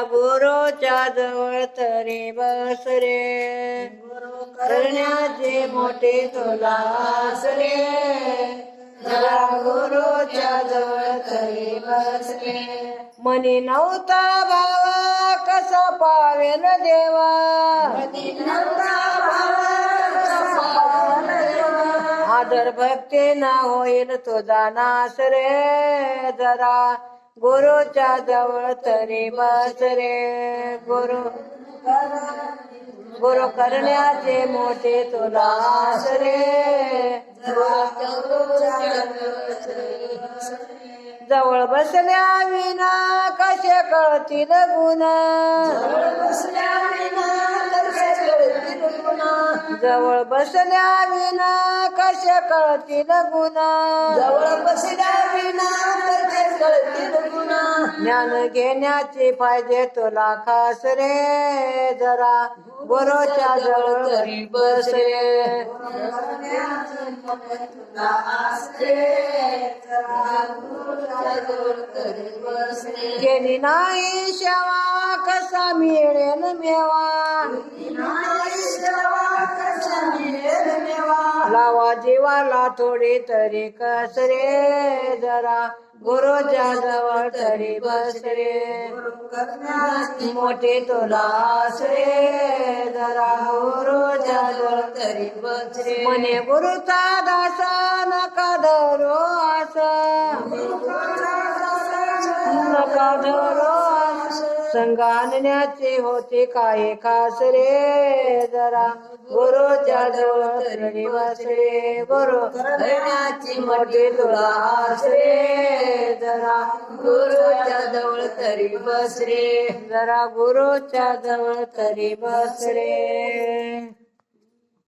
गुरुच्या जवळ तरी बस रे. करण्याचे मोठे तुला रे. जरा गुरुच्या जवळ तरी बस रे. मनी नव्हता भावा कसा पावेन देवा. आदर भक्ती ना होईल तुझा नाश रे. जरा गुरुच्या जवळ तरी बस रे गुरु. गुरु करण्याचे मोठे तुला आस रे. जवळ बसल्या विना कसे कळतील गुण? जवळ बसल्या विना कसे कळतील गुण? जवळ बसल्या ज्ञान घेण्याची पाहिजे तुला खास रे जरा गुरुच्या जवळ तरी बस रे केली नाही शेवा कसा मिळेल मेवा? लावा जीवाला थोडी तरी कस रे जरा गुरुच्या जवळ तरी बस रे मोठे तुला आस रे जरा गुरुच्या जवळ तरी बस रे म्हणे गुरुचा दासा नका धरो आसा नका धरो आस संगानण्याचे होते काय खास रे जरा गुरुच्या जवळ तरी बस रे गुरु करण्याची मोठी तुला आसरे. जरा गुरुच्या जवळ तरी बस रे जरा गुरुच्या जवळ तरी बस रे